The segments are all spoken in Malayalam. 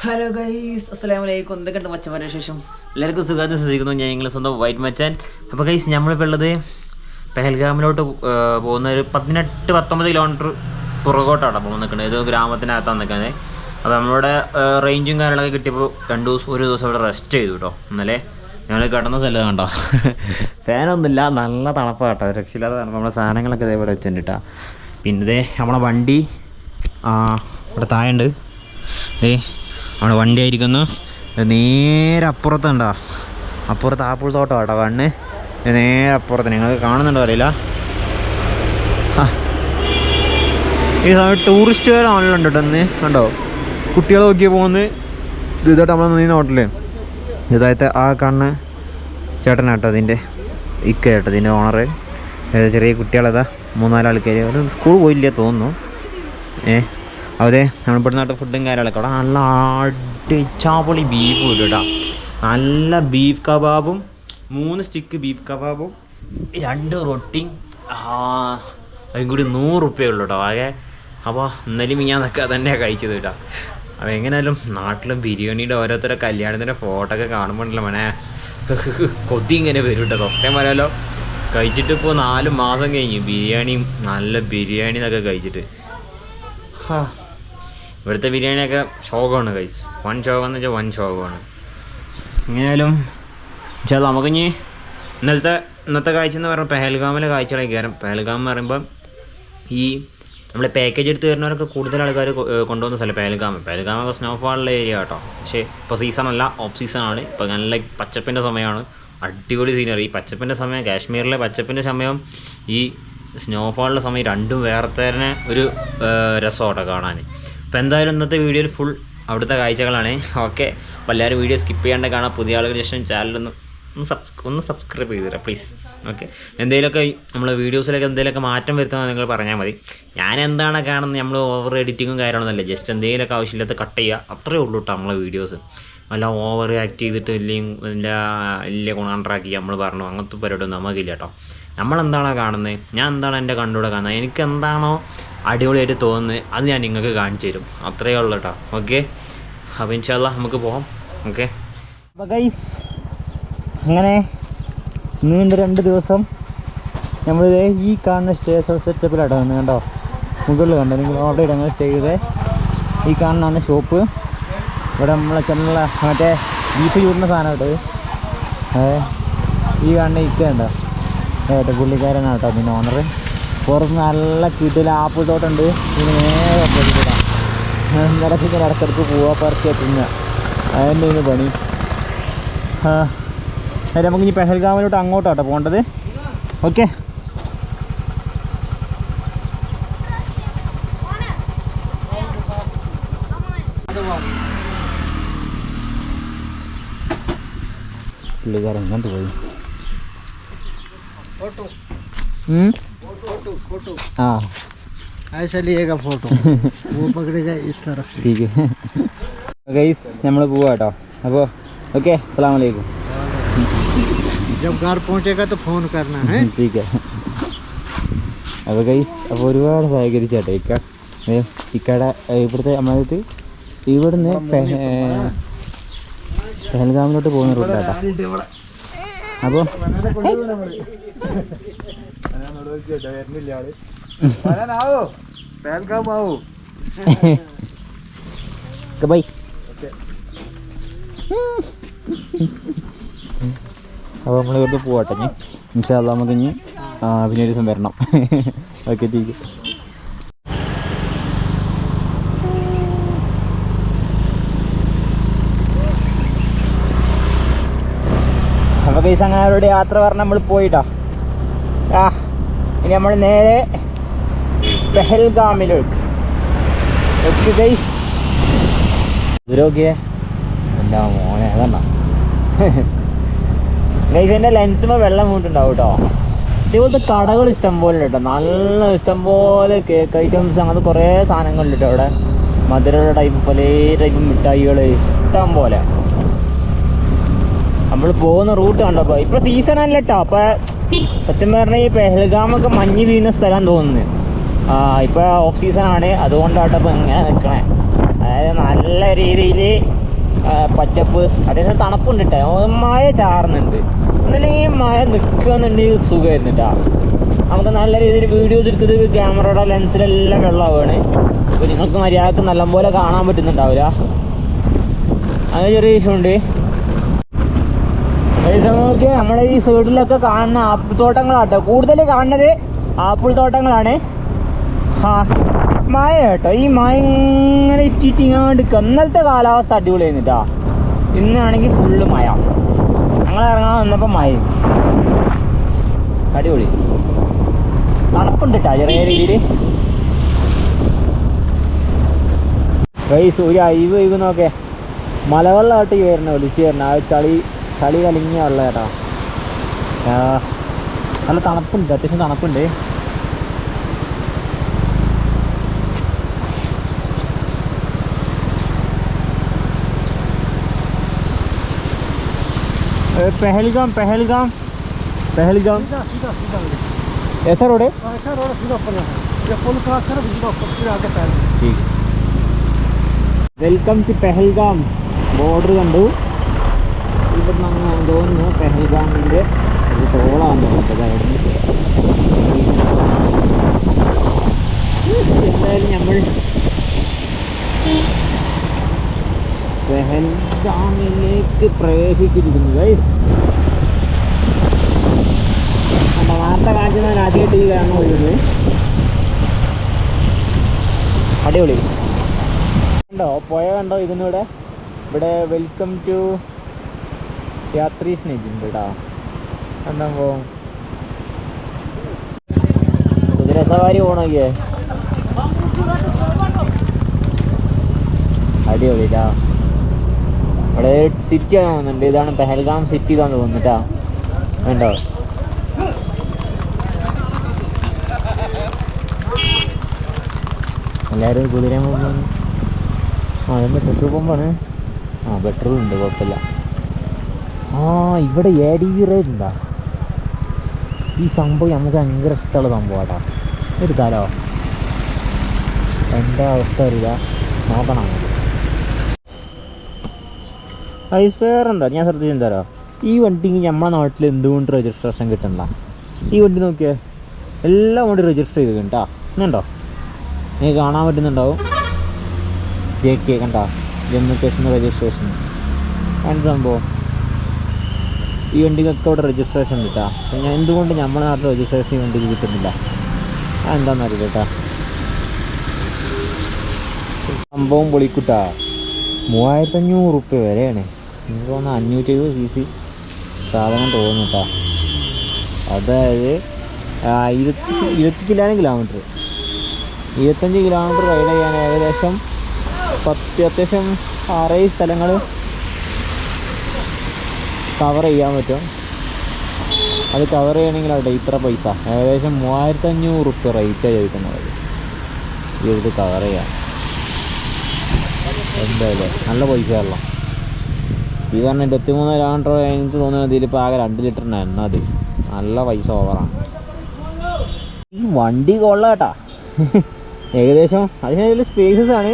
ഹലോ ഗൈസ് അസ്സലാമു അലൈക്കും എന്തൊക്കെയുണ്ട് മച്ചന്മാരുടെ ശേഷം എല്ലാവർക്കും സുഖാന്ന് ശ്രദ്ധിക്കുന്നു ഞാൻ നിങ്ങളെ സ്വന്തം വൈറ്റ് മച്ചാൻ. അപ്പോൾ ഗൈസ് നമ്മളിപ്പോൾ ഉള്ളത് പെഹൽഗാമിലോട്ട് പോകുന്ന ഒരു പതിനെട്ട് പത്തൊമ്പത് കിലോമീറ്റർ പുറകോട്ടാണ് പോകുന്ന നിൽക്കുന്നത് ഏതോ ഗ്രാമത്തിനകത്താണ് നിൽക്കുന്നത് അപ്പോൾ നമ്മളുടെ റേഞ്ചും കാര്യങ്ങളൊക്കെ കിട്ടിയപ്പോൾ രണ്ട് ദിവസം ഒരു ദിവസം ഇവിടെ റെസ്റ്റ് ചെയ്തു കേട്ടോ ഇന്നലെ ഞങ്ങൾ കിടന്ന സ്ഥലം കണ്ടോ? ഫാനൊന്നുമില്ല നല്ല തണുപ്പാണ് കേട്ടോ രക്ഷയില്ലാതെ തണുപ്പ്. നമ്മുടെ സാധനങ്ങളൊക്കെ ഇതേപോലെ വെച്ചിട്ടുണ്ട് കേട്ടോ പിന്നെ ദേ നമ്മളെ വണ്ടി ഇവിടെ ഉണ്ട് ദേ അവിടെ വണ്ടി ആയിരിക്കുന്നു. നേരെ അപ്പുറത്തുണ്ടോ? അപ്പുറത്ത് ആപ്പിൾ തോട്ടം കേട്ടോ കണ്ണ്. നേരെ അപ്പുറത്ത്. നിങ്ങൾക്ക് കാണുന്നുണ്ടോ അറിയില്ല? ഈ സമയം ടൂറിസ്റ്റുകാർ കേട്ടോ ഇന്ന്. കണ്ടോ? കുട്ടികൾ നോക്കിയാൽ പോകുന്നത്. ഇതായിട്ട് നമ്മൾ നീ ഹോട്ടലേ. ഇതായിട്ട് ആ കണ്ണ് ചേട്ടനാട്ടോ അതിന്റെ. ഇക്ക കേട്ടോ ഇതിന്റെ ഓണർ ചെറിയ കുട്ടികളതാ മൂന്നാലാൾക്കാർ അവർ സ്കൂൾ പോയില്ലേ തോന്നുന്നു. ഏ? നമ്മൾ ഇവിടുന്ന് നാട്ടിൽ ഫുഡും കാര്യങ്ങളൊക്കെ അവിടെ നല്ല അടിച്ചാപൊളി ബീഫ് കിട്ടും കേട്ടോ നല്ല ബീഫ് കബാബും മൂന്ന് സ്റ്റിക്ക് ബീഫ് കബാബും രണ്ട് റൊട്ടിയും. അതും കൂടി നൂറ് ഉള്ളൂ കേട്ടോ ആകെ അപ്പോൾ ഇന്നലെയും ഞാനൊക്കെ തന്നെ കഴിച്ചത് കേട്ടോ അപ്പോൾ എങ്ങനെയാലും നാട്ടിലും ബിരിയാണിയുടെ ഓരോരുത്തരുടെ കല്യാണത്തിന്റെ ഫോട്ടോ ഒക്കെ കാണുമ്പോഴല്ലോ മനെ. കൊതി ഇങ്ങനെ വരും കേട്ടോ സത്യം പറയാലോ. കഴിച്ചിട്ട് ഇപ്പോൾ നാല് മാസം കഴിഞ്ഞു ബിരിയാണിയും നല്ല ബിരിയാണി എന്നൊക്കെ കഴിച്ചിട്ട്. ഹാ. ഇവിടുത്തെ ബിരിയാണിയൊക്കെ ശോകമാണ് കൈസ് വൺ ശോകം എന്ന് വെച്ചാൽ വൺ ശോകമാണ്. എങ്ങനെയാലും പക്ഷേ നമുക്കിനി ഇന്നലത്തെ ഇന്നത്തെ കാഴ്ച എന്ന് പറയുമ്പോൾ പെഹൽഗാമിലെ കാഴ്ചകളൊക്കെ കയറും പെഹൽഗാം എന്ന് പറയുമ്പം ഈ നമ്മൾ പാക്കേജ് എടുത്ത് വരുന്നവരൊക്കെ കൂടുതൽ ആൾക്കാർ കൊണ്ടുവന്ന സ്ഥലം പെഹൽഗാം. പെഹൽഗാമൊക്കെ സ്നോഫാളുള്ള ഏരിയ കേട്ടോ. പക്ഷേ ഇപ്പോൾ സീസൺ അല്ല ഓഫ് സീസൺ ആണ്. ഇപ്പോൾ നല്ല പച്ചപ്പിന്റെ സമയമാണ്. അടിപൊളി സീനറി ഈ പച്ചപ്പിന്റെ സമയം കാശ്മീരിലെ പച്ചപ്പിന്റെ സമയം ഈ സ്നോഫാളിന്റെ സമയം രണ്ടും വേറെ തന്നെ ഒരു രസമാട്ടോ കാണാൻ അപ്പോൾ എന്തായാലും ഇന്നത്തെ വീഡിയോയിൽ ഫുൾ അവിടുത്തെ കാഴ്ചകളാണ്. ഓക്കെ. അപ്പോൾ എല്ലാവരും വീഡിയോ സ്കിപ്പ് ചെയ്യാണ്ട് കാണാം. പുതിയ ആളുകൾ ശേഷം ചാനലൊന്ന് ഒന്ന് സബ്സ് ഒന്ന് സബ്സ്ക്രൈബ് ചെയ്ത് തരാം പ്ലീസ് ഓക്കെ. എന്തെങ്കിലുമൊക്കെ നമ്മളെ വീഡിയോസിലൊക്കെ എന്തെങ്കിലുമൊക്കെ മാറ്റം വരുത്തുന്നത് നിങ്ങൾ പറഞ്ഞാൽ മതി. ഞാൻ എന്താണ് കാണുന്നത്? നമ്മൾ ഓവർ എഡിറ്റിങ്ങും കാര്യങ്ങളൊന്നുമല്ല ജസ്റ്റ് എന്തെങ്കിലുമൊക്കെ ആവശ്യമില്ലാത്ത കട്ട് ചെയ്യുക. അത്രേ ഉള്ളൂ കേട്ടോ നമ്മളെ വീഡിയോസ് അല്ല ഓവർ ആക്ട് ചെയ്തിട്ട് വലിയ വലിയ ഗുണാണ്ടാക്കി നമ്മൾ പറഞ്ഞു. അങ്ങനത്തെ പരിപാടിയൊന്നും നമുക്കില്ല കേട്ടോ നമ്മളെന്താണോ കാണുന്നത്? ഞാൻ എന്താണ് എന്റെ കണ്ടൂടെ കാണുന്നത്? എനിക്ക് എന്താണോ അടിപൊളിയായിട്ട് തോന്നുന്നത്? അത് ഞാൻ നിങ്ങൾക്ക് കാണിച്ചു തരും. അത്രയേ ഉള്ളൂ കേട്ടോ ഓക്കെ? അപ്പോൾ ഇൻഷാല്ല നമുക്ക് പോകാം ഓക്കെ? അപ്പോൾ അങ്ങനെ നീണ്ട രണ്ട് ദിവസം നമ്മൾ ഈ കാണുന്ന സ്റ്റേ സെറ്റപ്പിലാട്ടോ വന്നത് കണ്ടോ? മുകളിൽ കണ്ടോ? നിങ്ങൾ ഓൾറെഡി അങ്ങനെ സ്റ്റേ ചെയ്തേ. ഈ കാണുന്നതാണ് ഷോപ്പ് ഇവിടെ നമ്മളെ ചെന്നുള്ള മറ്റേ ബീഫ് ചൂടുന്ന സാധനം ഈ കാണുന്ന ഇക്ക ഉണ്ടോ ഏട്ടെ പുള്ളിക്കാരനാണ് കേട്ടോ പിന്നെ ഓണർ പുറത്ത് നല്ല കിട്ടിൽ ആപ്പിൾ തോട്ടുണ്ട്. പിന്നെ നേരെ ഓപ്പോസിറ്റാണ് ഇടയ്ക്ക് ഇങ്ങനെ ഇടയ്ക്കിടയ്ക്ക് പോവാ പറിച്ച് എത്തുന്ന അതിന്റെ ഇന്ന് പണി? അതെ നമുക്ക് ഇനി പെഹൽഗാമിലോട്ട് അങ്ങോട്ടാട്ടോ പോകേണ്ടത്. ഓക്കെ. പുള്ളിക്കാരൻ എങ്ങോട്ട് പോയി. फोटो ഉം? फोटो फोटो ആ ऐसा लिएगा फोटो वो पकड़ेगा इस तरफ से ठीक है ഗൈസ് നമ്മൾ പോവാ കേട്ടോ അപ്പോൾ ഓക്കെ അസ്സാം വലൈക്കും जब घर पहुंचेगा तो फोन करना है ठीक है അപ്പോൾ ഗൈസ് അപ്പോൾ ഒരുപാട് സഹകരിച്ചു കേട്ടോ ഇക്ക ഏ, ഇക്കയുടെ ഏ, ഇവിടുത്തെ നമ്മളത് ഇവിടുന്ന് പെഹ- ഏ, പെഹൽഗാമിലോട്ട് പോകുന്ന റൂട്ടാട്ടോ അപ്പോൾ ബൈ അപ്പോൾ നമ്മൾ ഇവിടുത്തെ പോവാട്ടെ ഇനി. ഇൻഷാല്ല നമുക്ക് ഇനി പിന്നെ ഒരു ദിവസം വരണം. ഓക്കെ ടീക്ക് അപ്പോൾ കൈസ് അങ്ങനെ അവരുടെ യാത്ര പറഞ്ഞ് നമ്മൾ പോയിട്ടോ. ആ ഇനി നമ്മൾ നേരെ പെഹൽഗാമിലേക്ക്. ഇവരൊക്കെ എന്താ വെള്ളം കൂട്ടുണ്ടാവും കേട്ടോ ഇതേപോലത്തെ കടകൾ ഇഷ്ടം പോലെ കേട്ടോ നല്ല ഇഷ്ടം പോലെ കേക്ക് ഐറ്റംസ് അങ്ങനത്തെ കുറേ സാധനങ്ങളുണ്ട് കേട്ടോ അവിടെ. മധുരയുടെ ടൈപ്പ് പല ടൈപ്പ് മിഠായികൾ ഇഷ്ടം പോലെ. നമ്മൾ പോകുന്ന റൂട്ട് കണ്ടപ്പോൾ ഇപ്പൊ സീസൺ അല്ല കേട്ടോ അപ്പൊ സത്യം പറഞ്ഞാൽ ഈ പെഹൽഗാമൊക്കെ മഞ്ഞ് വീഴുന്ന സ്ഥലം തോന്നുന്നു. ആ ഇപ്പൊ ഓഫ് സീസൺ ആണ്. അതുകൊണ്ടാട്ടോ ഇപ്പൊ ഇങ്ങനെ നിൽക്കണേ അതായത് നല്ല രീതിയിൽ പച്ചപ്പ് അത്യാവശ്യം തണുപ്പുണ്ട് കേട്ടോ മഴ ചാറുന്നുണ്ട്. ഈ മഴ നിൽക്കുകയെന്നുണ്ടെങ്കിൽ സുഖമായിരുന്നു കേട്ടോ നമുക്ക് നല്ല രീതിയിൽ വീഡിയോ എടുത്തത് ക്യാമറയുടെ ലെൻസിലെല്ലാം വെള്ളമാവാണ്. അപ്പോൾ നിങ്ങൾക്ക് മര്യാദയ്ക്ക് നല്ലപോലെ കാണാൻ പറ്റുന്നുണ്ടാവില്ല. അങ്ങനെ ചെറിയ ഇഷ്യൂ ഉണ്ട്. നോക്കി നമ്മുടെ ഈ സൈഡിലൊക്കെ കാണുന്ന ആപ്പിൾ തോട്ടങ്ങളാട്ടോ കൂടുതൽ കാണുന്നത് ആപ്പിൾ തോട്ടങ്ങളാണ് മഴ കേട്ടോ. ഈ മഴ ഇങ്ങനെ ഇറ്റിട്ട് ഇങ്ങോട്ട് ഇന്നലത്തെ കാലാവസ്ഥ അടിപൊളിയായിരുന്നു കേട്ടോ ഇന്നാണെങ്കിൽ ഫുള്ള് മഴ ഞങ്ങൾ ഇറങ്ങാൻ വന്നപ്പോൾ മഴ അടിപൊളി. തണുപ്പുണ്ട് കേട്ടോ ചെറിയ രീതിയിൽ ഗൈസ് ഒരു അയവ് അയവ് നോക്കേ മലവെള്ളമായിട്ട് വരണ ഒലിച്ച് വരണ ആ ചളി ചളി കലിങ്ങിയ വെള്ളം കേട്ടോ ആ, നല്ല തണുപ്പുണ്ട് അത്യാവശ്യം തണുപ്പുണ്ട് ए, पहलगाम पहलगाम पहलगाम सीधा सीधा सीधा ऐसा रोड है ऐसा रोड सीधा ऊपर जाना ये पुल क्रॉस करो सीधा ऊपर फिर आगे पैर ठीक വെൽക്കം ടു പെഹൽഗാം ബോർഡർ കണ്ടു ഇവിടുന്ന് തോന്നുന്നു. പെഹൽഗാമിന്റെ ഒരു ടോളാന്ന് തോന്നുന്നത് അവിടുന്ന് എന്തായാലും നമ്മൾ പെഹൽഗാമിലേക്ക് പ്രവേശിച്ചിരിക്കുന്നു ഗൈസ് നമ്മൾ വാർത്ത കാണിച്ചത് ആദ്യമായിട്ട് ഈ കാരണം പോയിരുന്നത് അടിപൊളി. കണ്ടോ? പുഴ കണ്ടോ ഇതിനൂടെ ഇവിടെ വെൽക്കം ടു യാത്രീ സ്നേഹിക്കുന്നുണ്ട് കേട്ടോ പോവും കുതിര സവാരി പോണോക്കിയേ അടിപൊളിട്ടാ ഇവിടെ സിറ്റി ആണ് തോന്നുന്നുണ്ട് ഇതാണ് പെഹൽഗാം സിറ്റി ഇതാന്ന് തോന്നുന്നുട്ടാ കണ്ടോ? എല്ലാവരും കുതിര പോകുമ്പോൾ ആ എന്താ പെട്രോൾ പമ്പാണ് ആ പെട്രോൾ ഉണ്ട് കുഴപ്പമില്ല. ആ ഇവിടെ എ ഡി വി ഈ സംഭവം നമുക്ക് ഭയങ്കര ഇഷ്ടമുള്ള സംഭവമാട്ടാ. എടുത്താലോ എന്താ അവസ്ഥ അറിയില്ല. നോക്കണം. ഐസ് ഫെയർ എന്താ ഞാൻ ശ്രദ്ധിച്ചെന്താരോ ഈ വണ്ടിക്ക് നമ്മളെ നാട്ടിൽ എന്തുകൊണ്ട് രജിസ്ട്രേഷൻ കിട്ടണ്ട ഈ വണ്ടി നോക്കിയേ. എല്ലാം വണ്ടി രജിസ്റ്റർ ചെയ്ത് കേട്ടോ എന്നുണ്ടോ നീ കാണാൻ പറ്റുന്നുണ്ടാവും. ജെ കെ കണ്ട? ജമ്മു കാശ്മീർ രജിസ്ട്രേഷൻ എന്ത് സംഭവം? ഈ വണ്ടിക്കൊക്കെ ഇവിടെ രജിസ്ട്രേഷൻ ഉണ്ട് കേട്ടോ ഞാൻ എന്തുകൊണ്ട് നമ്മുടെ നാട്ടിൽ രജിസ്ട്രേഷൻ ഈ വണ്ടിക്ക് കിട്ടുന്നില്ല? അതെന്താണെന്ന് അറിയില്ല കേട്ടോ. സംഭവം പൊളിക്കുട്ടാ. മൂവായിരത്തി അഞ്ഞൂറ് റുപ്യ വരെയാണ് എനിക്ക് തോന്നുന്നു അഞ്ഞൂറ്റി എഴുപത് സി സി സാധനം തോന്നുന്നു അതായത് ആ, ഇരുപത്തി ഇരുപത്തി ചില്ലാനും കിലോമീറ്റർ ഇരുപത്തഞ്ച് കിലോമീറ്റർ റൈഡ് ചെയ്യാൻ ഏകദേശം പത്ത് അത്യാവശ്യം ആറേഴ് സ്ഥലങ്ങൾ കവർ ചെയ്യാൻ പറ്റും. അത് കവർ ചെയ്യണമെങ്കിൽ അവിടെ ഇത്ര പൈസ. ഏകദേശം മൂവായിരത്തി അഞ്ഞൂറ് റുപ്യ റേറ്റാണ് ചോദിക്കുന്നത്. ഇത് കവർ ചെയ്യാം. എന്തായാലും നല്ല പൈസയല്ല ഈ പറഞ്ഞ ഇരുപത്തിമൂന്ന് കിലോമീറ്റർ എനിക്ക് തോന്നുന്നത് ഇതിലിപ്പോൾ ആകെ രണ്ട് ലിറ്ററിന് എണ്ണ അത്. നല്ല പൈസ ഓവറാണ് ഈ വണ്ടി കൊള്ളാട്ടാ. ഏകദേശം അതിന് സ്പേസസ് ആണ്.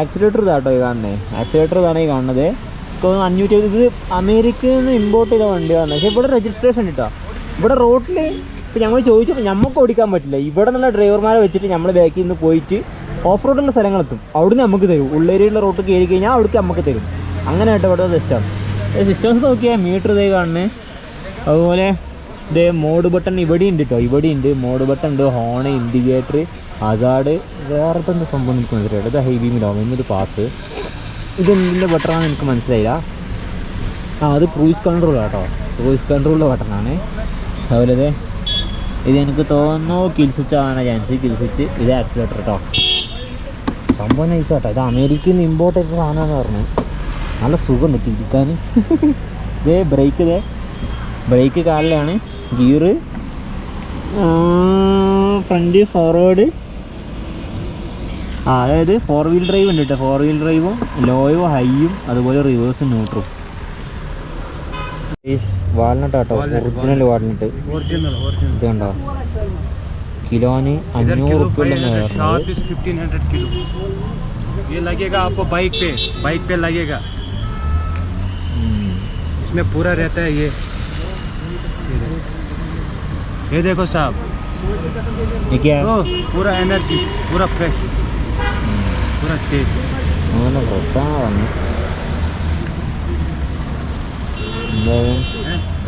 ആക്സിലേറ്റർ ഇതാട്ടോ ഈ കാണുന്നത് ആക്സിലേറ്റർ ഇതാണ് ഈ കാണുന്നത്. ഇപ്പോൾ അഞ്ഞൂറ്റി ഇത് അമേരിക്കയിൽ നിന്ന് ഇമ്പോർട്ട് ചെയ്ത വണ്ടിയാണ്. പക്ഷേ ഇവിടെ രജിസ്ട്രേഷൻ കിട്ടുക ഇവിടെ റോട്ടിൽ ഇപ്പോൾ ഞങ്ങൾ ചോദിച്ചപ്പോൾ നമുക്ക് ഓടിക്കാൻ പറ്റില്ല. ഇവിടെ നിന്നുള്ള ഡ്രൈവർമാരെ വെച്ചിട്ട് നമ്മൾ ബാക്കിൽ നിന്ന് പോയിട്ട് ഓഫ് റോഡുള്ള സ്ഥലങ്ങളെത്തും. അവിടുന്ന് നമുക്ക് തരും. ഉള്ളേരിയുള്ള റോട്ട് കയറി കഴിഞ്ഞാൽ അവിടേക്ക് നമുക്ക് തരും. അങ്ങനെ ആയിട്ട് ഇവിടുത്തെ സിസ്റ്റം സിസ്റ്റംസ് നോക്കിയാൽ മീറ്റർ ഇതേ കാണുന്നത് അതുപോലെ ഇതേ മോഡ് ബട്ടൺ ഇവിടെ ഉണ്ട് കേട്ടോ ഇവിടെ ഉണ്ട്. മോഡ് ബട്ടൺ ഉണ്ട്. ഹോണ് ഇൻഡിക്കേറ്റർ അസാഡ് വേറെ തന്നെ സംഭവം എനിക്ക് മനസ്സിലായിട്ട് ഇത് ഹൈ ബീമിലാവും എന്നൊരു പാസ് ഇത് ബട്ടണാണ് എനിക്ക് മനസ്സിലായില്ല. ആ അത് ക്രൂയിസ് കൺട്രോൾ കേട്ടോ ക്രൂയിസ് കൺട്രോളിന്റെ ബട്ടണാണ് അതുപോലെ ഇത് ഇത് എനിക്ക് തോന്നുന്നു കിൽ സ്വിച്ച് ആവാനാണ് ചാൻസ് കിൽ സ്വിച്ച് ഇത് ആക്സിലേറ്റർ കേട്ടോ സംഭവം നൈസ് കേട്ടോ ഇത് അമേരിക്കയിൽ നിന്ന് ഇമ്പോർട്ട് ചെയ്ത സാധനമാണെന്ന് പറഞ്ഞു. നല്ല സുഖമുണ്ട് തിരിക്കാൻ ഇതേ ബ്രേക്ക് ഇതേ ബ്രേക്ക് കാലിലാണ് ഗിയറ് ഫ്രണ്ട് ഫോർവേഡ് ആ അതായത് ഫോർ വീൽ ഡ്രൈവ് ഉണ്ട് കേട്ടോ ഫോർ വീൽ ഡ്രൈവും ലോയും ഹൈയും അതുപോലെ റിവേഴ്സും ന്യൂട്രും വാൾനട്ട് കേട്ടോ ഒറിജിനൽ വാൾനട്ട് ओरिजिनल ओरिजिनल ഇത് കണ്ടോ കിലോന് അഞ്ഞൂറ് റുപ്യ शार्प इज 1500 किलो ये लगेगा आपको बाइक पे बाइक पे लगेगा इसमें पूरा रहता है ये ये देखो। ये देखो साहब ओ, पूरा एनर्जी पूरा फ्रेश പ്രത്യേകിച്ച് അങ്ങനെ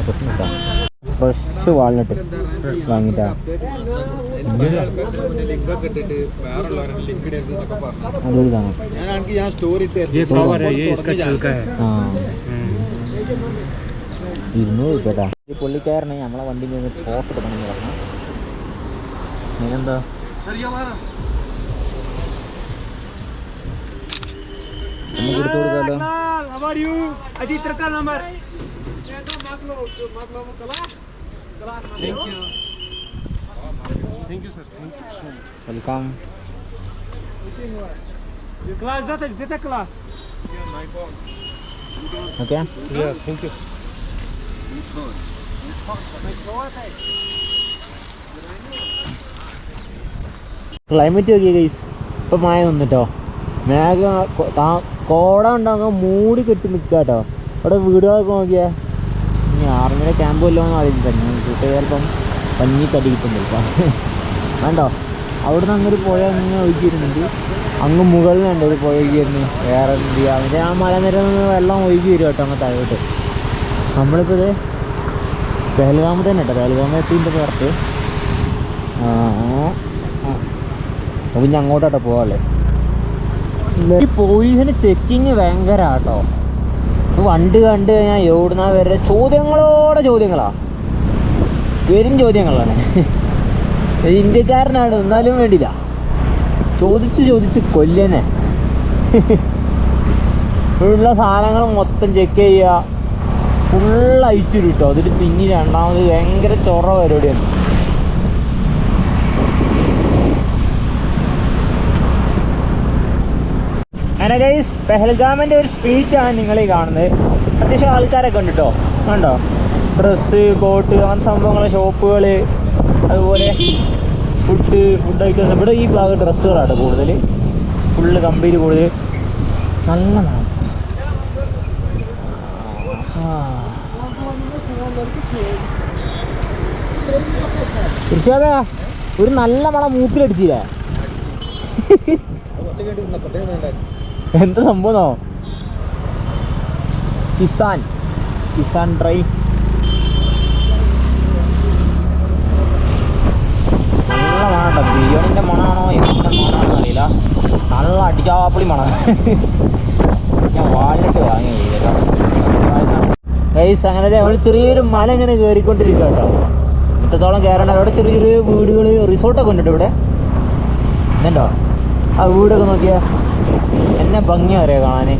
പ്രശ്നമാണ് ഫ്രഷ് വാൾനട്ട് വാങ്ങിട്ടാ അതൊരു കാണാം ഇരുന്നൂറ് രൂപട്ടാ ഈ പുള്ളിക്കാരനെ നമ്മളെ വണ്ടിയിൽ നിന്ന് ഫോട്ടോ എടുക്കണമെന്ന് പറഞ്ഞു അതിനെന്താ sir. Thank you so much. Welcome Class, that is that class. Okay Yeah, thank you. Climate Nokia guys ഇപ്പൊ മഴ നിന്നിട്ടോ മേഘ കൊ- താ- കോട ഉണ്ടാകുന്ന മൂടി കെട്ടി നിൽക്കുക കേട്ടോ അവിടെ വീടുകളൊക്കെ നോക്കിയാ. ഇനി ആർമിയുടെ ക്യാമ്പ് വല്ലോന്ന് അറിയില്ല ചൂട്ട് ചിലപ്പം പഞ്ഞി കടി കിട്ടുന്നുണ്ട് ഇപ്പം വേണ്ടോ നിന്ന് അങ്ങോട്ട് പുഴ അങ്ങനെ ഒഴുകിയിരുന്നുണ്ട് അങ്ങ് മുകളിൽ ഉണ്ട് ഒരു പുഴ ഒഴുകി വരുന്നത് വേറെ എന്ത് ചെയ്യുക അതിന്റെ ആ മലനിരയിൽ നിന്ന് വെള്ളം ഒഴുകി വരും കേട്ടോ അങ്ങ് താഴോട്ട്. നമ്മളിപ്പോൾ ഇത് പേൽഗാമ് തന്നെ കേട്ടോ. പെഹൽഗാമ എത്തിന്റെ പുറത്ത്. ആ അപ്പം ഇനി അങ്ങോട്ടാട്ടോ പോവാല്ലേ ഈ പോലീസിന് ചെക്കിങ് ഭയങ്കര കേട്ടോ വണ്ടി കണ്ട് കഴിഞ്ഞാൽ എവിടുന്ന വരെ ചോദ്യങ്ങളോടെ ചോദ്യങ്ങളാ. വരും ചോദ്യങ്ങളാണ്. ഇന്ത്യക്കാരനാണ് എന്നാലും വേണ്ടില്ല. ചോദിച്ച് ചോദിച്ച് കൊല്ലനെ ഉള്ള സാധനങ്ങൾ മൊത്തം ചെക്ക് ചെയ്യുക ഫുൾ അയച്ചു കിട്ടോ അതിൽ പിന്നെ രണ്ടാമത് ഭയങ്കര ചൊറ പരിപാടിയാണ്. അങ്ങനെ ഗൈസ് പെഹൽഗാമിന്റെ ഒരു സ്ട്രീറ്റാണ് നിങ്ങൾ ഈ കാണുന്നത്. അത്യാവശ്യം ആൾക്കാരൊക്കെ ഉണ്ട് കേട്ടോ കണ്ടോ? ഡ്രസ്സ് കോട്ട് അങ്ങനത്തെ സംഭവങ്ങൾ ഷോപ്പുകൾ അതുപോലെ ഫുഡ് ഫുഡ് ഐറ്റംസ് ഇവിടെ ഈ ഭാഗം ഡ്രസ്സുകളാണ് കൂടുതൽ ഫുള്ള് കമ്പനി കൂടുതൽ നല്ല മണം തീർച്ചയായും ഒരു നല്ല മണം മൂക്കിലടിച്ചില്ലേ? എന്ത് സംഭവമോ കിസാൻ. കിസാൻ ഡ്രൈ. നല്ല മണട്ടോ. ബിരിയാണിന്റെ മണമാണോ എന്തിന്റെ മണമാണോ അറിയില്ല. നല്ല അടിച്ചാപ്പിളി മണം. ഞാൻ വാഴിട്ട് വാങ്ങി ഗൈസ് അങ്ങനെ നമ്മൾ ചെറിയൊരു മല ഇങ്ങനെ കയറിക്കൊണ്ടിരിക്കുക കേട്ടോ ഇത്രത്തോളം കയറേണ്ട അവിടെ ചെറിയ ചെറിയ വീടുകൾ റിസോർട്ടൊക്കെ ഉണ്ട് ഇവിടെ? ഇതുണ്ടോ? ആ വീടൊക്കെ നോക്കിയാ. എന്നെ ഭംഗി അറിയാം കാണാൻ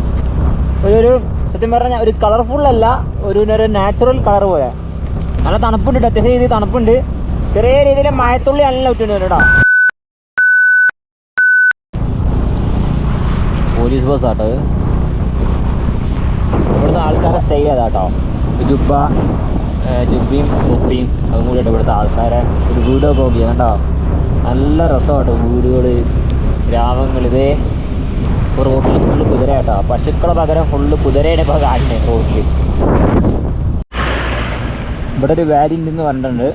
ഒരു ഒരു സത്യം പറഞ്ഞാൽ ഒരു കളർഫുൾ അല്ല ഒരു ഒരു നാച്ചുറൽ കളർ പോലെ. നല്ല തണുപ്പുണ്ട്. അത്യാവശ്യം രീതിയിൽ തണുപ്പുണ്ട്. ചെറിയ രീതിയിൽ മഴത്തുള്ളി നല്ല ഒറ്റുണ്ട് കേട്ടോ. പോലീസ് ബസ് ആട്ടോ. ഇവിടുത്തെ ആൾക്കാരെ സ്റ്റേ ചെയ്താ കേട്ടോ ജുബ ജുബിയും ഉപ്പിയും അതും കൂടി ഇവിടുത്തെ ആൾക്കാരെ ഒരു വീടൊക്കെ നോക്കിയാ കണ്ടോ? നല്ല രസമാട്ടോ വീടുകൾ ഗ്രാമങ്ങൾ ഇതേ ഇപ്പോൾ റോട്ടിൽ ഫുള്ള് കുതിര കേട്ടോ. പശുക്കളെ പകരം ഫുള്ള് കുതിരയുടെ ഇപ്പോൾ കാണുന്നത് റോട്ടിൽ ഇവിടെ ഒരു വാലി ഉണ്ടെന്ന് പറഞ്ഞിട്ടുണ്ട്.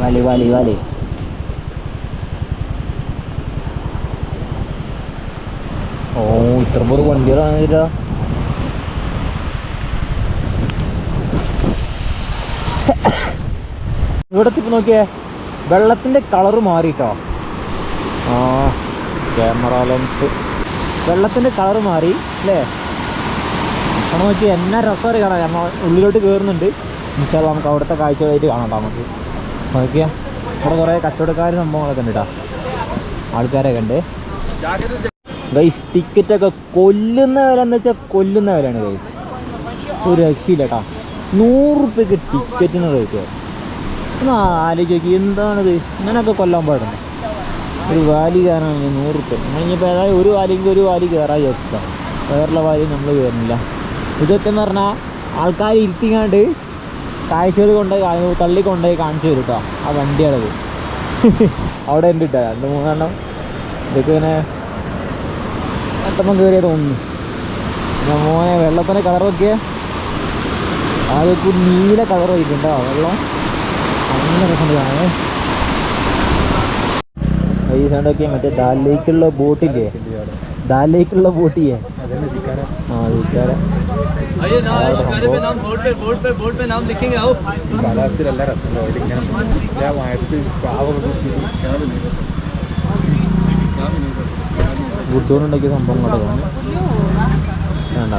വാലി വാലി വാലി ഓ ഇത്ര പോലും വണ്ടികളാണ് ഇവിടെ ഇവിടത്തെ ഇപ്പൊ നോക്കിയേ വെള്ളത്തിന്റെ കളറ് മാറിട്ടോ. ആ ക്യാമറ ലെൻസ് വെള്ളത്തിന്റെ കളർ മാറി അല്ലേ? കാരണം നോക്കി എന്നാ രസമാണ് കാണാം. കാരണം ഉള്ളിലോട്ട് കയറുന്നുണ്ട് എന്നുവെച്ചാൽ നമുക്ക് അവിടുത്തെ കാഴ്ചകളായിട്ട് കാണാം നമുക്ക്. നോക്കിയാ ഇവിടെ കുറേ കച്ചവടക്കാർ സംഭവങ്ങളൊക്കെ ഉണ്ട് കേട്ടോ ആൾക്കാരൊക്കെ ഉണ്ട്. ഗൈസ് ടിക്കറ്റൊക്കെ കൊല്ലുന്ന വില എന്ന് വെച്ചാൽ കൊല്ലുന്ന വിലയാണ് ഗൈസ് ഒരു രക്ഷയില്ല കേട്ടോ റുപ്യക്ക് ടിക്കറ്റിന് റേറ്റ് ഒന്ന് ആലോചിച്ച് നോക്കി എന്താണിത്? ഇങ്ങനെയൊക്കെ കൊല്ലാൻ പാടുന്നു ഒരു വാലി കയറാണെങ്കിൽ നൂറ് റുപ്യ നമ്മളിപ്പോൾ ഏതായാലും ഒരു വാലിക്ക് ഒരു വാലി കയറാൻ വിചാരിച്ചിട്ടാണ് വേറെയുള്ള വാലി നമ്മൾ കയറുന്നില്ല. ഇതൊക്കെ എന്ന് പറഞ്ഞാൽ ആൾക്കാർ ഇരുത്തിങ്ങാണ്ട് കാഴ്ചകൾ കൊണ്ടുപോയി തള്ളി കൊണ്ടുപോയി കാണിച്ചു തരും കേട്ടോ ആ വണ്ടിയാണത്. അവിടെ ഉണ്ട് കേട്ടോ രണ്ട് മൂന്നെണ്ണം. ഇതൊക്കെ ഇങ്ങനെ വെള്ളപ്പം കയറിയ തോന്നുന്നു. ഞാൻ മോനെ വെള്ളത്തിന്റെ കളർ നോക്കിയേ. അതൊക്കെ നീല വയ്ക്കുന്നുണ്ടോ വെള്ളം. നല്ല രസമുണ്ട് കാണാനേ ഈ സൈഡൊക്കെ മറ്റേ ദാലിലേക്കുള്ള ബോട്ടില്ലേ ദാലിലേക്കുള്ള ബോട്ടില്ലേ ആ പാവം ഗുഡ്സോണുണ്ടാക്കിയ സംഭവം. വേണ്ട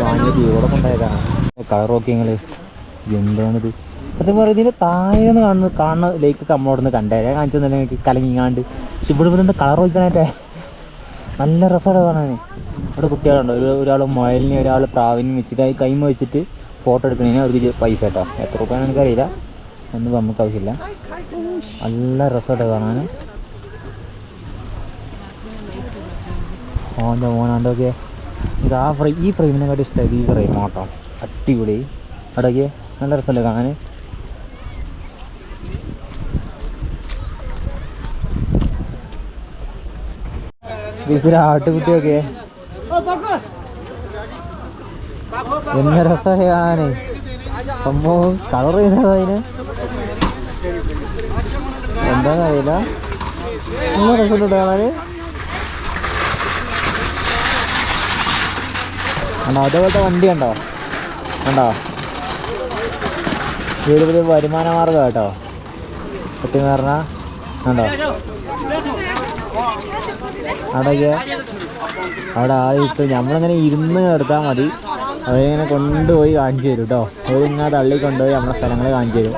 വാങ്ങിയിട്ട് ഇവിടെ കൊണ്ടായതാണ് കളർ നോക്കിയങ്ങൾ എന്താണിത് സത്യം പറയുന്നത് ഇതിന്റെ താഴെ നിന്ന് കാണുന്ന കാണുന്ന ലേക്ക് നമ്മളോട് നിന്ന് കണ്ടേ. ഞാൻ കാണിച്ചു തന്നെ എനിക്ക് കലങ്ങിങ്ങാണ്ട്. പക്ഷെ ഇവിടെ ഇവിടെ കളർ വയ്ക്കണേ നല്ല രസമാണ് കാണാൻ ഇവിടെ കുട്ടികളുണ്ട്. ഒരു ഒരാൾ മുയലിനെ ഒരാൾ പ്രാവിനും വെച്ചിട്ട് ഈ കൈമ വെച്ചിട്ട് ഫോട്ടോ എടുക്കണേ അവർക്ക് പൈസ കേട്ടോ. എത്ര രൂപയാണെന്ന് എനിക്കറിയില്ല. ഒന്നും നമുക്ക് ആവശ്യമില്ല. നല്ല രസമായിട്ട് കാണാൻ ഓന്റെ ഓനാണ്ടൊക്കെ ഇത് ആ ഫ്രെയിം ഈ ഫ്രെയിമിനെക്കാട്ടും ഇഷ്ടമായി ഈ ഫ്രെയിം ആട്ടോ. അടിപൊളി. അടക്കെ നല്ല രസമല്ലേ കാണാൻ ആട്ടുകുട്ടിയൊക്കെ. എന്ന രസമല്ലേ കാണാനേ? സംഭവം കളർ ചെയ്തത് അതിന്. എന്താണെന്നറിയില്ല അതേപോലത്തെ വണ്ടി കണ്ടോ? കണ്ടോ? ഇതൊരു വലിയ വരുമാന മാർഗം കേട്ടോ. സത്യം കണ്ടോ? അവിടെയൊക്കെ അവിടെ ആയിട്ട് നമ്മളിങ്ങനെ ഇരുന്ന് എടുത്താൽ മതി. അവരിങ്ങനെ കൊണ്ടുപോയി കാണിച്ചു തരും കേട്ടോ അവരിങ്ങനെ തള്ളി കൊണ്ടുപോയി നമ്മളെ സ്ഥലങ്ങൾ കാണിച്ചു തരും.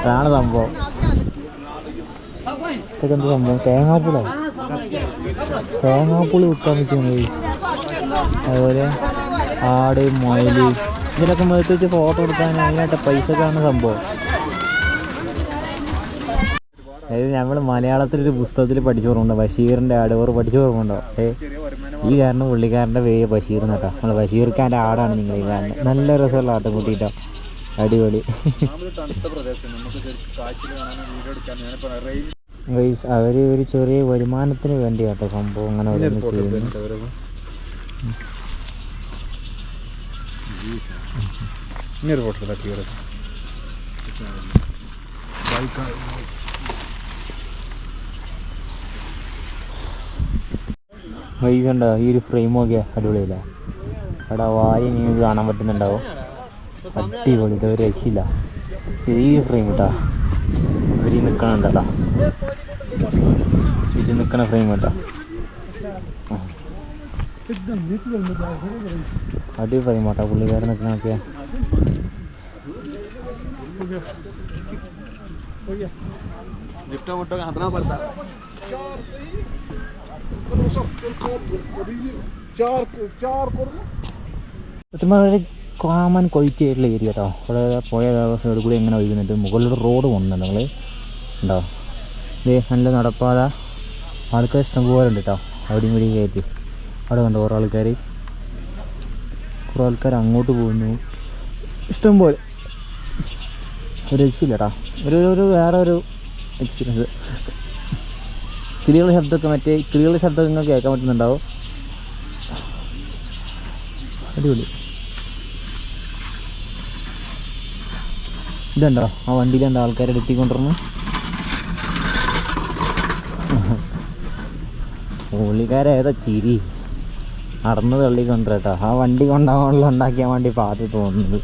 അതാണ് സംഭവം. ഇതൊക്കെ എന്ത് സംഭവം? തേങ്ങാപ്പുളോ? തേങ്ങാപ്പുളി വിൽക്കാൻ പറ്റുന്നത് അതുപോലെ ആട് മൊയൽ ഇതിലൊക്കെ മേത്ത് വെച്ച് ഫോട്ടോ എടുക്കാൻ അതിനായിട്ട് പൈസ കാണുന്ന സംഭവം. അതായത് നമ്മൾ മലയാളത്തിൽ ഒരു പുസ്തകത്തിൽ പഠിച്ചു ഓർമ്മയുണ്ടോ? ബഷീറിന്റെ ആട് ഓർ പഠിച്ചു ഓർമ്മയുണ്ടോ? ഏ? ഈ കാരണം പുള്ളിക്കാരന്റെ പേര് ബഷീർ എന്നട്ടോ. നമ്മൾ ബഷീർക്ക് ഖാന്റെ ആടാണ് നിങ്ങൾ ഈ കാരണം. നല്ല രസമുള്ള ആട്ടം കൂട്ടിട്ടോ അടിപൊളി. ഗൈസ് അവർ ഒരു ചെറിയ വരുമാനത്തിന് വേണ്ടി കേട്ടോ സംഭവം അങ്ങനെ ഓരോന്ന് ചെയ്യുന്നു ഇങ്ങനെ ഒരു ഫോട്ടോ തട്ടി ഗൈസ് ഉണ്ടോ ഈ ഒരു ഫ്രെയിമൊക്കെ അടിപൊളിയല്ല അവിടെ വാരി നിങ്ങൾക്ക് കാണാൻ പറ്റുന്നുണ്ടാവും അടിപൊളി ഇത് ഒരു രക്ഷയില്ല ഇത് ഈ ഫ്രെയിം കേട്ടോ ഇവർ നിൽക്കണുണ്ടല്ലോ ഇത് നിൽക്കണ ഫ്രെയിം കേട്ടോ ആ. അടി ഫ്രെയിം കേട്ടോ പുള്ളിക്കാരൻ നിൽക്കണൊക്കെ गिफ्ट वोटो हाथना पड़ता കാമൻ കൊയ്റ്റായിട്ടുള്ള ഏരിയ കേട്ടോ? അവിടെ പോയ സൈഡിൽ കൂടി എങ്ങനെ ഒഴുകുന്നുണ്ട്. മുകളിലൂടെ റോഡ് പോകുന്നുണ്ട് നിങ്ങൾ ഉണ്ടോ? ഇതേ നല്ല നടപ്പാത. ആൾക്കാർ ഇഷ്ടം പോലെ ഉണ്ട് കേട്ടോ. അവിടെയും ഇവിടെ കയറ്റി. അവിടെ കണ്ടോ കുറേ ആൾക്കാർ കുറേ ആൾക്കാർ അങ്ങോട്ട് പോകുന്നു. ഇഷ്ടം പോലെ ഒരു രക്ഷയില്ല കേട്ടോ. ഒരു- ഒരു വേറെ ഒരു എക്സ്പീരിയൻസ് കിളികളുടെ ശബ്ദമൊക്കെ മറ്റേ കിളികളുടെ ശബ്ദമൊക്കെ നിങ്ങൾക്ക് കേൾക്കാൻ പറ്റുന്നുണ്ടാവും? അടിപൊളി. ഇതുണ്ടോ? ആ വണ്ടിയിലുണ്ടോ ആൾക്കാരെ എത്തിക്കൊണ്ടിരുന്നു പുള്ളിക്കാരെ ഏതാ ചിരി. നടന്ന് തള്ളിക്കൊണ്ടിരട്ടോ. ആ വണ്ടി കൊണ്ടാകാനുള്ള ഉണ്ടാക്കിയാൻ വേണ്ടി പാത്ത് തോന്നുന്നത്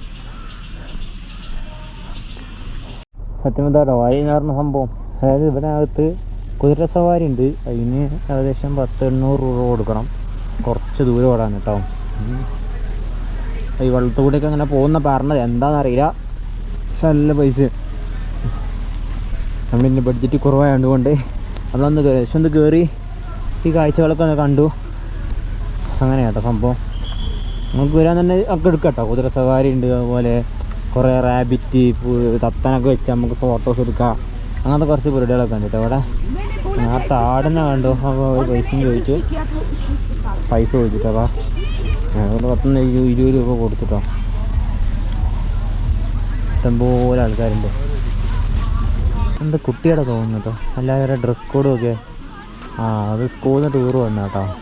സത്യം എന്താ വഴി എന്ന് പറഞ്ഞ സംഭവം. അതായത് ഇവിടെ അകത്ത് കുതിര സവാരി ഉണ്ട് അതിന് ഏകദേശം പത്ത് എണ്ണൂറ് രൂപ കൊടുക്കണം. കുറച്ച് ദൂരം ഓടാൻ കേട്ടോ. ഈ വെള്ളത്തുകൂടിയൊക്കെ അങ്ങനെ പോകുന്ന പറഞ്ഞത് എന്താണെന്നറിയില്ല പക്ഷെ നല്ല പൈസ. നമ്മളിന്റെ ബഡ്ജറ്റ് കുറവായതുകൊണ്ട് കൊണ്ട് നമ്മളൊന്ന് ലേശം ഒന്ന് കയറി ഈ കാഴ്ചകളൊക്കെ ഒന്ന് കണ്ടു. അങ്ങനെ കേട്ടോ സംഭവം. നമുക്ക് വരാൻ തന്നെ ഒക്കെ എടുക്കാം കേട്ടോ. കുതിര സവാരി ഉണ്ട് അതുപോലെ കുറേ റാബിറ്റ് തത്തനൊക്കെ വെച്ച് നമുക്ക് ഫോട്ടോസ് എടുക്കാം. അങ്ങനത്തെ കുറച്ച് പരിപാടികളൊക്കെ ഉണ്ട് കേട്ടോ ഇവിടെ നേരത്തെ ആടിനെ കണ്ടു. അപ്പോൾ പൈസയും ചോദിച്ചു. പൈസ ചോദിച്ചിട്ടാ ഞങ്ങൾ പത്തുനിന്ന് ഇരു- ഇരുപത് രൂപ കൊടുത്തിട്ടോ. ഇഷ്ടംപോലെ ആൾക്കാരുണ്ട്. എന്താ കുട്ടിയുടെ തോന്നുന്നു കേട്ടോ. എല്ലാവരുടെ ഡ്രസ് കോഡും ഒക്കെ. ആ അത് സ്കൂളിൽ നിന്ന് ടൂർ വന്ന കേട്ടോ.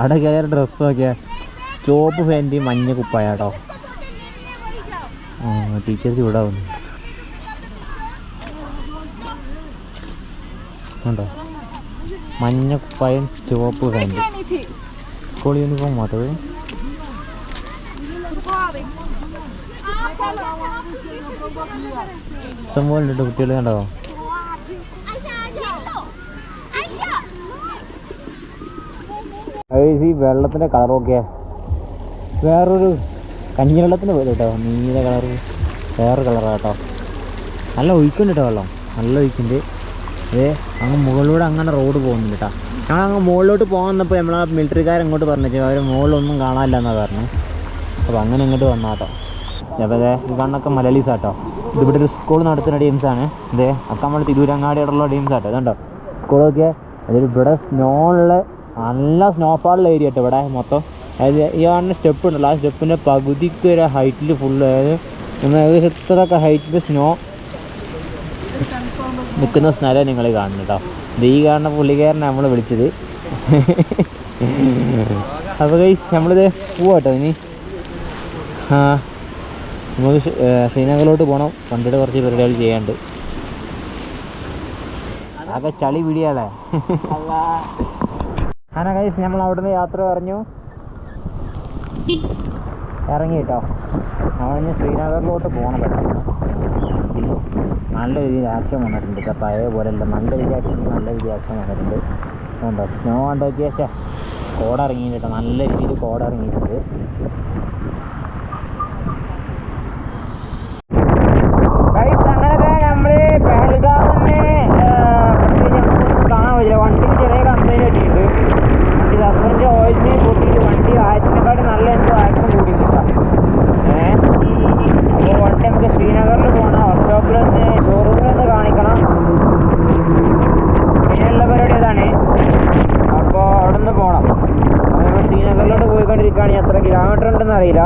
അവിടെ കയറി ഡ്രസ്സ് നോക്കിയാൽ ചുവപ്പ് ഫാന്റി മഞ്ഞ കുപ്പായ കേട്ടോ. ആ ടീച്ചർ ചൂടാവുന്നു ഉണ്ടോ? മഞ്ഞ കുപ്പായം ചുവപ്പ് പാന്റ് സ്കൂൾ യൂണിഫോം മാത്രമേ ഇഷ്ടംപോലെ ഉണ്ട് കുട്ടികൾ കണ്ടോ? ഈ വെള്ളത്തിന്റെ കളറൊക്കെ വേറൊരു കഞ്ഞിവെള്ളത്തിന്റെ പോലെ കേട്ടോ നീല കളറ് വേറെ കളറാണ് കേട്ടോ നല്ല ഒഴിക്കുന്നുണ്ട് കേട്ടോ വെള്ളം. നല്ല ഒഴിക്കുന്നുണ്ട്. അതേ അങ്ങ് മുകളിലൂടെ അങ്ങനെ റോഡ് പോകുന്നില്ല കേട്ടോ ഞങ്ങൾ അങ്ങ് മുകളിലോട്ട് പോകുന്നപ്പോൾ നമ്മളാ മിലിറ്ററിക്കാർ അങ്ങോട്ട് പറഞ്ഞു അവർ മുകളിലൊന്നും കാണാനില്ല എന്നാണ് പറഞ്ഞു. അപ്പോൾ അങ്ങനെ ഇങ്ങോട്ട് വന്നാ കേട്ടോ അപ്പോൾ ഈ കണ്ണൊക്കെ മലയാളീസ് ആട്ടോ ഇതിവിടെ ഒരു സ്കൂൾ നടത്തുന്ന ടീംസാണ് ഇതേ അക്ക നമ്മൾ തിരൂരങ്ങാടിയോടുള്ള ടീംസ് ആട്ടോ. ഇതുണ്ടോ? സ്കൂളൊക്കെ അതിൽ ഇവിടെ സ്നോ ഉള്ള നല്ല സ്നോഫാളുള്ള ഏരിയ കേട്ടോ ഇവിടെ മൊത്തം. അതായത് ഈ കാണുന്ന സ്റ്റെപ്പ് ഉണ്ടല്ലോ. ആ സ്റ്റെപ്പിന്റെ പകുതിക്ക് ഒരു ഹൈറ്റിൽ ഫുള്ള് അതായത് നമ്മൾ ഏകദേശം ഇത്രയൊക്കെ ഹൈറ്റിൽ സ്നോ നിൽക്കുന്ന സ്ഥലം നിങ്ങൾ കാണുന്നു കേട്ടോ ഇത് ഈ കാണുന്ന പുള്ളിക്കാരനെ നമ്മൾ വിളിച്ചത്. അപ്പോൾ കൈസ് നമ്മളിത് പോവാട്ടോ ഇനി. ആ നമുക്ക് ശ്രീനഗറിലോട്ട് പോകണം പണ്ടിട്ട് കുറച്ച് പരിപാടികൾ ചെയ്യാണ്ട് ആകെ ചളി പിടിയാളെ. അങ്ങനെ കൈസ് നമ്മൾ അവിടുന്ന് യാത്ര പറഞ്ഞു. ഇറങ്ങി കേട്ടോ നമ്മളിനി ശ്രീനഗറിലോട്ട് പോകണം കേട്ടോ നല്ല രീതിയിൽ ആക്ഷൻ വന്നിട്ടുണ്ട്. ഇപ്പം പഴയ പോലെയല്ല. നല്ല രീതിയിൽ ആക്ഷൻ നല്ല രീതിയിൽ ആക്ഷൻ വന്നിട്ടുണ്ട് ഉണ്ടോ സ്നോ ഉണ്ടാക്കി വെച്ചാൽ കോട ഇറങ്ങിയിട്ടുണ്ട്. നല്ല രീതിയിൽ കോട ഇറങ്ങിയിട്ടുണ്ട് കാണാൻ പറ്റില്ല വണ്ടിക്ക് ചെറിയ കംപ്ലൈന്റ് പറ്റിയിട്ടുണ്ട് വണ്ടി സസ്പെൻഷൻ ഓയിൽസ് പൊട്ടിയിട്ട് വണ്ടി ആയിരത്തിനെക്കാട്ടും നല്ല എന്തോ ആക്ഷൻ കൂടിയിട്ടുണ്ട് ഏഹ് അപ്പോൾ വണ്ടി നമുക്ക് ശ്രീനഗറിൽ പോകണം വർക്ക്ഷോപ്പിൽ ഒന്ന് ഷോറൂമിൽ ഒന്ന് കാണിക്കണം പിന്നെയുള്ള പരിപാടി അതാണ് അപ്പോൾ അവിടെ നിന്ന് പോകണം അപ്പോൾ നമ്മൾ ശ്രീനഗറിലോട്ട് പോയിക്കൊണ്ടിരിക്കുകയാണെങ്കിൽ എത്ര കിലോമീറ്റർ ഉണ്ടെന്ന് അറിയില്ല.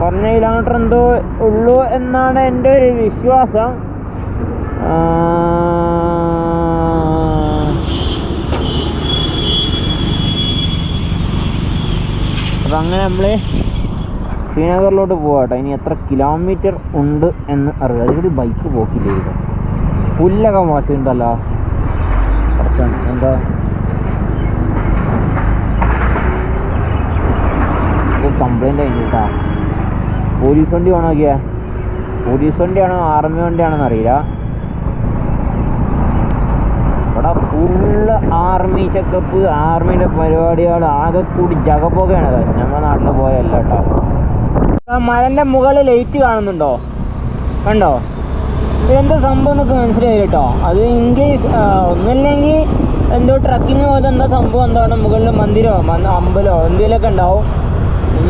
കുറഞ്ഞ കിലോമീറ്റർ എന്തോ ഉള്ളൂ എന്നാണ് എന്റെ ഒരു വിശ്വാസം. അപ്പം അങ്ങനെ നമ്മൾ ശ്രീനഗറിലോട്ട് പോവാട്ടോ. ഇനി എത്ര കിലോമീറ്റർ ഉണ്ട് എന്ന് അറിയാം അതിൽ ബൈക്ക് പോക്കില്ലേ? പുല്ലൊക്കെ മുളച്ചിട്ടുണ്ടല്ലോ. എന്താ കംപ്ലൈന്റ് ആയിട്ട് കേട്ടോ പോലീസ് വണ്ടി വേണോ നോക്കിയാ? പോലീസ് വണ്ടിയാണോ ആർമി വണ്ടിയാണോന്ന് അറിയില്ല. ഇവിടെ ഫുള്ള് ആർമി ചെക്കപ്പ് ആർമിയുടെ പരിപാടികൾ ആകെ കൂടി ജഗപ്പൊക്കെയാണ് നമ്മുടെ നാട്ടിൽ പോയല്ല കേട്ടോ ആ മലന്റെ മുകളിൽ ലൈറ്റ് കാണുന്നുണ്ടോ? കണ്ടോ? എന്താ സംഭവം എന്നൊക്കെ മനസ്സിലായി കേട്ടോ അത് ഇൻകേസ് ഒന്നല്ലെങ്കിൽ എന്തോ ട്രക്കിങ് പോയത് എന്താ സംഭവം? എന്താണ് മുകളിൽ മന്ദിരോ അമ്പലോ എന്തെങ്കിലുമൊക്കെ ഉണ്ടാവും.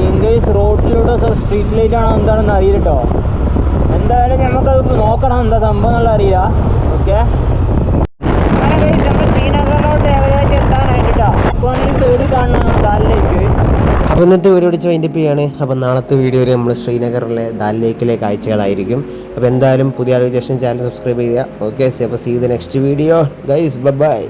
ഇൻകേസ് റോഡിലൂടെ സ്ട്രീറ്റ് ലൈറ്റ് ആണോ എന്താണെന്ന് അറിയില്ല കേട്ടോ എന്തായാലും നമുക്കത് നോക്കണം എന്താ സംഭവം എന്നുള്ള അറിയില്ല. ഓക്കെ ശ്രീനഗറിലോട്ട് അപ്പോൾ ഇന്നത്തെ വീഡിയോ അടിച്ച് വൈൻഡപ്പ് ചെയ്യാണ്. അപ്പോൾ നാളത്തെ വീഡിയോയിൽ നമ്മൾ ശ്രീനഗറിലെ ദാൽ ലേക്കിലെ കാഴ്ചകളായിരിക്കും. അപ്പോൾ എന്തായാലും പുതിയ ആലോചന ചാനൽ സബ്സ്ക്രൈബ് ചെയ്യുക. ഓക്കെ അപ്പോൾ see the next video guys bye